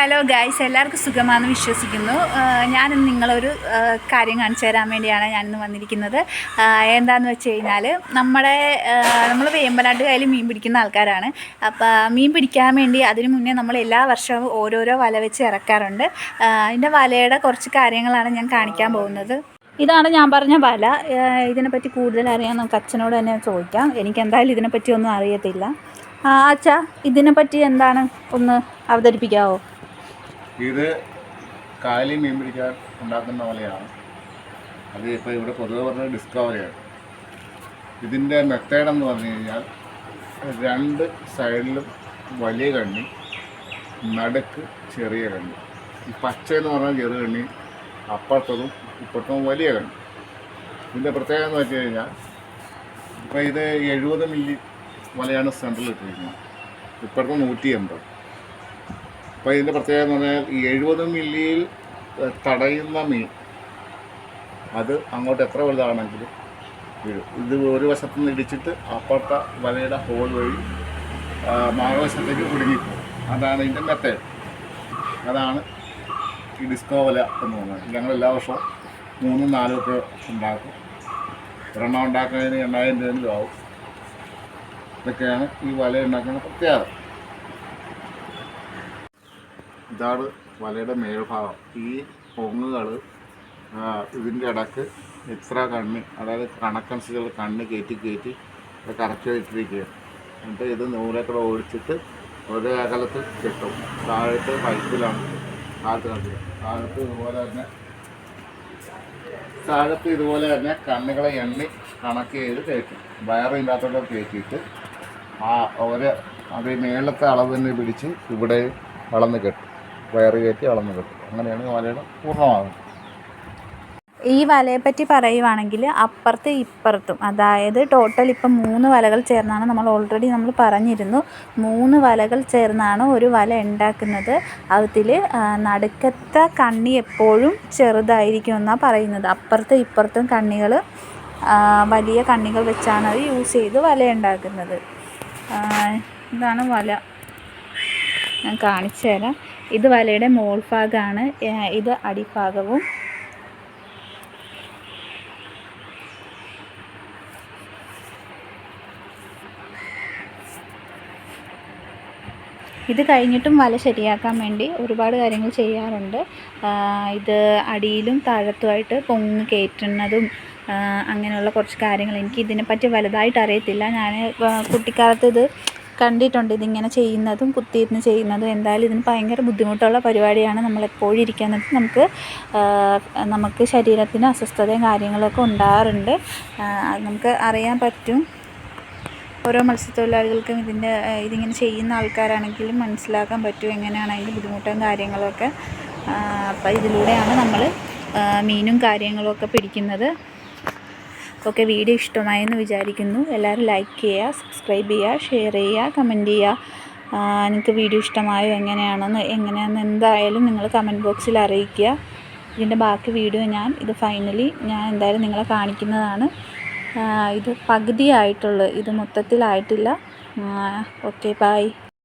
Hello guys എല്ലാവർക്കും സുഖമാണെന്ന് വിശ്വസിക്കുന്നു. ഞാനിന്ന് നിങ്ങളൊരു കാര്യം കാണിച്ചു തരാൻ വേണ്ടിയാണ് ഞാനിന്ന് വന്നിരിക്കുന്നത്. എന്താന്ന് വെച്ച് കഴിഞ്ഞാൽ നമ്മുടെ നമ്മൾ വേമ്പനാട്ട് കയ്യിൽ മീൻ പിടിക്കുന്ന ആൾക്കാരാണ്. അപ്പോൾ മീൻ പിടിക്കാൻ വേണ്ടി അതിന് മുന്നേ നമ്മൾ എല്ലാ വർഷവും ഓരോരോ വല വെച്ച് ഇറക്കാറുണ്ട്. അതിന്റെ വലയുടെ കുറച്ച് കാര്യങ്ങളാണ് ഞാൻ കാണിക്കാൻ പോകുന്നത്. ഇതാണ് ഞാൻ പറഞ്ഞ വല. ഇതിനെപ്പറ്റി കൂടുതൽ അറിയാൻ നമുക്ക് അച്ഛനോട് തന്നെ ചോദിക്കാം. എനിക്ക് എന്തായാലും ഇതിനെപ്പറ്റി ഒന്നും അറിയത്തില്ല. അച്ഛാ ഇതിനെപ്പറ്റി എന്താണ് ഒന്ന് അവതരിപ്പിക്കാവോ? ഇത് കായലിൽ മീൻ പിടിക്കാൻ ഉണ്ടാക്കുന്ന വലയാണ് അത് ഇപ്പോൾ ഇവിടെ പൊതുവെ പറഞ്ഞ ഡിസ്കവറിയാണ് ഇതിന്റെ മെത്തേഡ് എന്ന് പറഞ്ഞു കഴിഞ്ഞാൽ രണ്ട് സൈഡിലും വലിയ കണ്ണി നടുക്ക് ചെറിയ കണ്ണി. ഈ പച്ച എന്ന് പറഞ്ഞാൽ ചെറിയ കണ്ണി അപ്പുറത്തതും ഇപ്പുറത്തും വലിയ കണ്ണി. ഇതിന്റെ പ്രത്യേകത എന്ന് വെച്ച് കഴിഞ്ഞാൽ ഇപ്പോൾ ഇത് എഴുപത് മില്ലി വലയാണ് സെൻട്രൽ ഇട്ടിരിക്കുന്നത്. നൂറ്റി എൺപത് അപ്പോൾ ഇതിന്റെ പ്രത്യേകത എന്ന് പറഞ്ഞാൽ ഈ എഴുപത് മില്ലിയിൽ തടയുന്ന മീൻ അത് അങ്ങോട്ട് എത്ര വലുതാണെങ്കിലും വീഴും. ഇത് ഒരു വശത്തു നിന്ന് ഇടിച്ചിട്ട് അപ്പുറത്തെ വലയുടെ ഹോൾ വഴി മറുവശത്തേക്ക് കുടുങ്ങിപ്പോകും. അതാണ് ഇതിന്റെ മെത്തേഡ് അതാണ് ഈ ഡിസ്കോ വല എന്ന് പറയുന്നത് ഞങ്ങൾ എല്ലാ വർഷവും മൂന്നും നാലും ഒക്കെ ഉണ്ടാക്കും. ഒരെണ്ണം ഉണ്ടാക്കുന്നതിന് എണ്ണായിരം രൂപ ആവും. ഇതൊക്കെയാണ് ഈ വല ഉണ്ടാക്കുന്ന പ്രത്യേകത. ഇതാണ് വലയുടെ മേൽഭാഗം. ഈ പൊങ്ങുകൾ ഇതിന്റെ ഇടയ്ക്ക് എത്ര കണ്ണ് അതായത് കണക്കനുസരിച്ചുള്ള കണ്ണ് കയറ്റി കയറ്റി കറക്റ്റ് ഇട്ടിരിക്കുക എന്നിട്ട് ഇത് നൂലൊക്കെ ഓടിച്ചിട്ട് ഒരേ അകലത്ത് കിട്ടും. താഴത്ത് പൈപ്പിലാണ് താഴത്ത് കണ്ടില്ല താഴത്ത് ഇതുപോലെ തന്നെ താഴത്ത് ഇതുപോലെ തന്നെ കണ്ണുകളെ എണ്ണി കണക്ക് ചെയ്ത് കയറ്റും. വയറില്ലാത്തോടെ കയറ്റിയിട്ട് ആ ഒരു അത് മേളത്തെ അളവ് തന്നെ പിടിച്ച് ഇവിടെ വളർന്ന് കെട്ടും. വയറ് കയറ്റി അളന്ന് കിട്ടും. അങ്ങനെയാണ് വലയുടെ പൂർണമാകുന്നത്. ഈ വലയെ പറ്റി പറയുവാണെങ്കിൽ അപ്പുറത്ത് ഇപ്പുറത്തും അതായത് ടോട്ടൽ ഇപ്പം മൂന്ന് വലകൾ ചേർന്നാണ് നമ്മൾ ഓൾറെഡി നമ്മൾ പറഞ്ഞിരുന്നു. മൂന്ന് വലകൾ ചേർന്നാണ് ഒരു വല ഉണ്ടാക്കുന്നത്. അതിൽ നടുക്കത്തെ കണ്ണി എപ്പോഴും ചെറുതായിരിക്കും എന്നാണ് പറയുന്നത്. അപ്പുറത്തും ഇപ്പുറത്തും കണ്ണികൾ വലിയ കണ്ണികൾ വെച്ചാണ് അത് യൂസ് ചെയ്ത് വല ഉണ്ടാക്കുന്നത്. ഇതാണ് വല. ഞാൻ കാണിച്ചു തരാം. ഇത് വലയുടെ മോൾ മോൾഭാഗമാണ് ഇത് അടിഭാഗവും. ഇത് കഴിഞ്ഞിട്ടും വല ശരിയാക്കാൻ വേണ്ടി ഒരുപാട് കാര്യങ്ങൾ ചെയ്യാറുണ്ട്. ഇത് അടിയിലും താഴത്തുമായിട്ട് പൊങ്ങ് കയറ്റുന്നതും അങ്ങനെയുള്ള കുറച്ച് കാര്യങ്ങൾ എനിക്ക് ഇതിനെപ്പറ്റി വലുതായിട്ട് അറിയത്തില്ല. ഞാൻ കുട്ടിക്കാലത്ത് ഇത് കണ്ടിട്ടുണ്ട് ഇതിങ്ങനെ ചെയ്യുന്നതും കുത്തിയിരുന്ന് ചെയ്യുന്നതും. എന്തായാലും ഇതിന് ഭയങ്കര ബുദ്ധിമുട്ടുള്ള പരിപാടിയാണ് നമ്മൾ എപ്പോഴും ഇരിക്കാൻ നമുക്ക് നമുക്ക് ശരീരത്തിന് അസ്വസ്ഥതയും കാര്യങ്ങളൊക്കെ ഉണ്ടാകാറുണ്ട്. നമുക്ക് അറിയാൻ പറ്റും. ഓരോ മത്സ്യത്തൊഴിലാളികൾക്കും ഇതിന്റെ ഇതിങ്ങനെ ചെയ്യുന്ന ആൾക്കാരാണെങ്കിലും മനസ്സിലാക്കാൻ പറ്റും എങ്ങനെയാണെങ്കിലും ബുദ്ധിമുട്ടും കാര്യങ്ങളൊക്കെ. അപ്പോൾ ഇതിലൂടെയാണ് നമ്മൾ മീനും കാര്യങ്ങളും ഒക്കെ പിടിക്കുന്നത്. ഓക്കെ വീഡിയോ ഇഷ്ടമായെന്ന് വിചാരിക്കുന്നു. എല്ലാവരും ലൈക്ക് ചെയ്യുക സബ്സ്ക്രൈബ് ചെയ്യുക ഷെയർ ചെയ്യുക കമന്റ് ചെയ്യുക. നിങ്ങൾക്ക് വീഡിയോ ഇഷ്ടമായോ എങ്ങനെയാണെന്ന് എങ്ങനെയാണെന്ന് എന്തായാലും നിങ്ങൾ കമന്റ് ബോക്സിൽ അറിയിക്കുക. ഇതിന്റെ ബാക്കി വീഡിയോ ഞാൻ ഇത് ഫൈനലി ഞാൻ എന്തായാലും നിങ്ങളെ കാണിക്കുന്നതാണ്. ഇത് പകുതിയായിട്ടുള്ളത് ഇത് മൊത്തത്തിലായിട്ടില്ല. Okay bye